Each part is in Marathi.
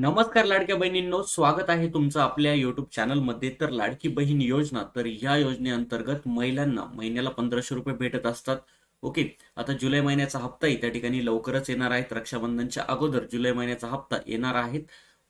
नमस्कार लाडक्या बहिणींनो स्वागत आहे तुमचं आपल्या युट्यूब चॅनलमध्ये तर लाडकी बहीण योजना तर या योजनेअंतर्गत महिलांना महिन्याला पंधराशे रुपये भेटत असतात. ओके आता जुलै महिन्याचा हप्ताही त्या ठिकाणी लवकरच येणार आहेत. रक्षाबंधनच्या अगोदर जुलै महिन्याचा हप्ता येणार आहेत.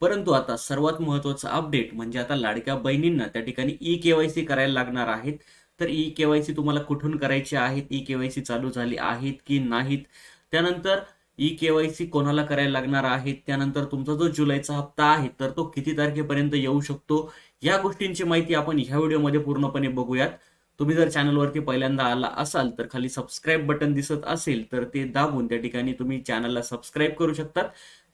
परंतु आता सर्वात महत्वाचं अपडेट म्हणजे आता लाडक्या बहिणींना त्या ठिकाणी ई केवायसी करायला लागणार आहेत. तर ई केवायसी तुम्हाला कुठून करायची आहेत? ई केवायसी चालू झाली आहेत की नाहीत? त्यानंतर ई केवायसी कोणाला करायला लागणार आहे? त्यानंतर तुमचा जो जुलैचा हप्ता आहे तर तो किती तारखेपर्यंत येऊ शकतो? या गोष्टींची माहिती आपण ह्या व्हिडिओमध्ये पूर्णपणे बघूयात. तुम्ही जर चॅनलवरती पहिल्यांदा आला असाल तर खाली सबस्क्राईब बटन दिसत असेल तर ते दाबून त्या ठिकाणी तुम्ही चॅनलला सबस्क्राईब करू शकतात.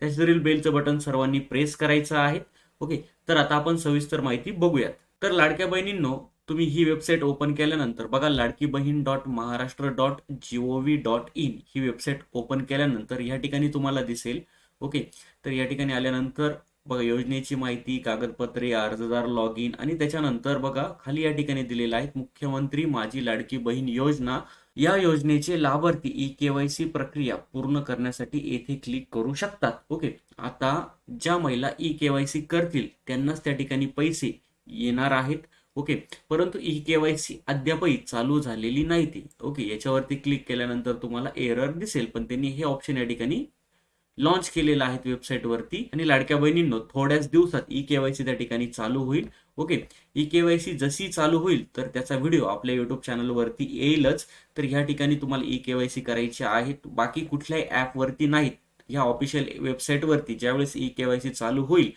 त्याच्यावरील बेलचं बटन सर्वांनी प्रेस करायचं आहे. ओके तर आता आपण सविस्तर माहिती बघूयात. तर लाडक्या बहिणींनो तुम्ही ही वेबसाईट ओपन केल्यानंतर बघा Ladki Bahin dot Maharashtra dot G O V dot in he website open केल्यानंतर या ठिकाणी तुम्हाला दिसेल. ओके तर या ठिकाणी आल्यानंतर बघा योजनेची माहिती कागदपत्रे अर्जदार लॉग इन आणि त्याच्यानंतर बघा खाली या ठिकाणी दिलेलं आहे मुख्यमंत्री माझी लाडकी बहीण योजना. या योजनेचे लाभार्थी ई केवायसी प्रक्रिया पूर्ण करण्यासाठी येथे क्लिक करू शकतात. ओके आता ज्या महिला ई केवायसी करतील त्यांनाच त्या ठिकाणी पैसे येणार आहेत. ओके परंतु ई केवायसी अद्यापही चालू झालेली नाही ती. ओके याच्यावरती क्लिक केल्यानंतर तुम्हाला एरर दिसेल पण त्यांनी हे ऑप्शन या ठिकाणी लॉन्च केलेलं आहेत वेबसाईटवरती आणि लाडक्या बहिणींनो थोड्याच दिवसात ई केवायसी त्या ठिकाणी चालू होईल. ओके ई केवायसी जशी चालू होईल तर त्याचा व्हिडिओ आपल्या युट्यूब चॅनलवरती येईलच. तर ह्या ठिकाणी तुम्हाला ई केवायसी करायची आहे. बाकी कुठल्याही ॲपवरती नाहीत. ह्या ऑफिशियल वेबसाईटवरती ज्यावेळेस ई केवायसी चालू होईल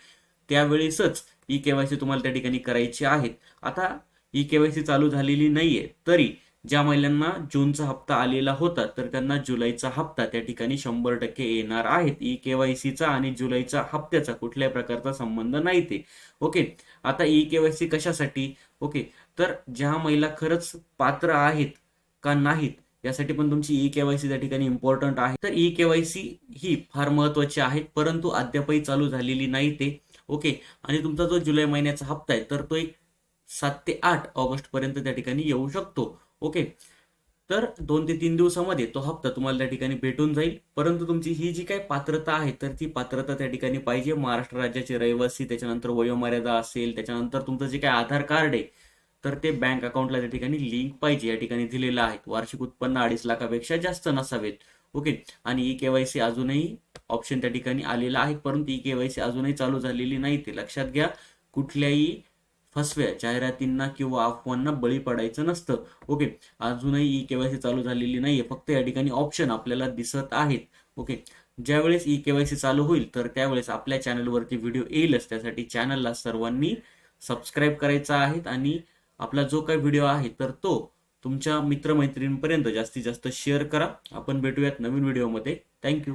त्यावेळेसच ई केवायसी तुम्हाला त्या ठिकाणी करायची आहेत. आता ई केवायसी चालू झालेली नाहीये तरी ज्या महिलांना जूनचा हप्ता आलेला होता तर त्यांना जुलैचा हप्ता त्या ठिकाणी शंभर टक्के येणार आहेत. ई केवायसीचा आणि जुलैचा हप्त्याचा कुठल्याही प्रकारचा संबंध नाही ते. ओके? आता ई केवायसी कशासाठी? ओके? तर ज्या महिला खरंच पात्र आहेत का नाहीत यासाठी पण तुमची ई केवायसी त्या ठिकाणी इम्पॉर्टंट आहे. तर ई केवायसी ही फार महत्वाची आहे परंतु अद्यापही चालू झालेली नाही ते. ओके. आणि तुमचा जो जुलै महिन्याचा हप्ता आहे तर तो एक सात ते आठ ऑगस्ट पर्यंत त्या ठिकाणी येऊ शकतो. ओके. तर दोन ते तीन दिवसामध्ये तो हप्ता तुम्हाला त्या ठिकाणी भेटून जाईल. परंतु तुमची ही जी काही पात्रता आहे तर ती पात्रता त्या ठिकाणी पाहिजे. महाराष्ट्र राज्याचे रहिवासी त्याच्यानंतर वयोमर्यादा असेल त्याच्यानंतर तुमचं जे काही आधार कार्ड आहे तर ते बँक अकाउंटला त्या ठिकाणी लिंक पाहिजे. या ठिकाणी दिलेलं आहे. वार्षिक उत्पन्न अडीच लाखापेक्षा जास्त नसावेत. ओके. आणि ई केवायसी अजूनही ऑप्शन त्या ठिकाणी आलेला आहे परंतु ई केवायसी अजूनही चालू झालेली नाही. ते लक्षात घ्या कुठल्याही फसव्या जाहिरातींना किंवा अफवांना बळी पडायचं नसतं. ओके. अजूनही ई केवायसी चालू झालेली नाहीये फक्त या ठिकाणी ऑप्शन आपल्याला दिसत आहेत. ओके. ज्यावेळेस ई केवायसी चालू होईल तर त्यावेळेस आपल्या चॅनलवरती व्हिडिओ येईलच. त्यासाठी चॅनलला सर्वांनी सबस्क्राईब करायचा आहे आणि आपला जो काही व्हिडिओ आहे तर तो तुमच्या मित्रमैत्रिणींपर्यंत जास्तीत जास्त शेअर करा. आपण भेटूयात नवीन व्हिडिओमध्ये थँक्यू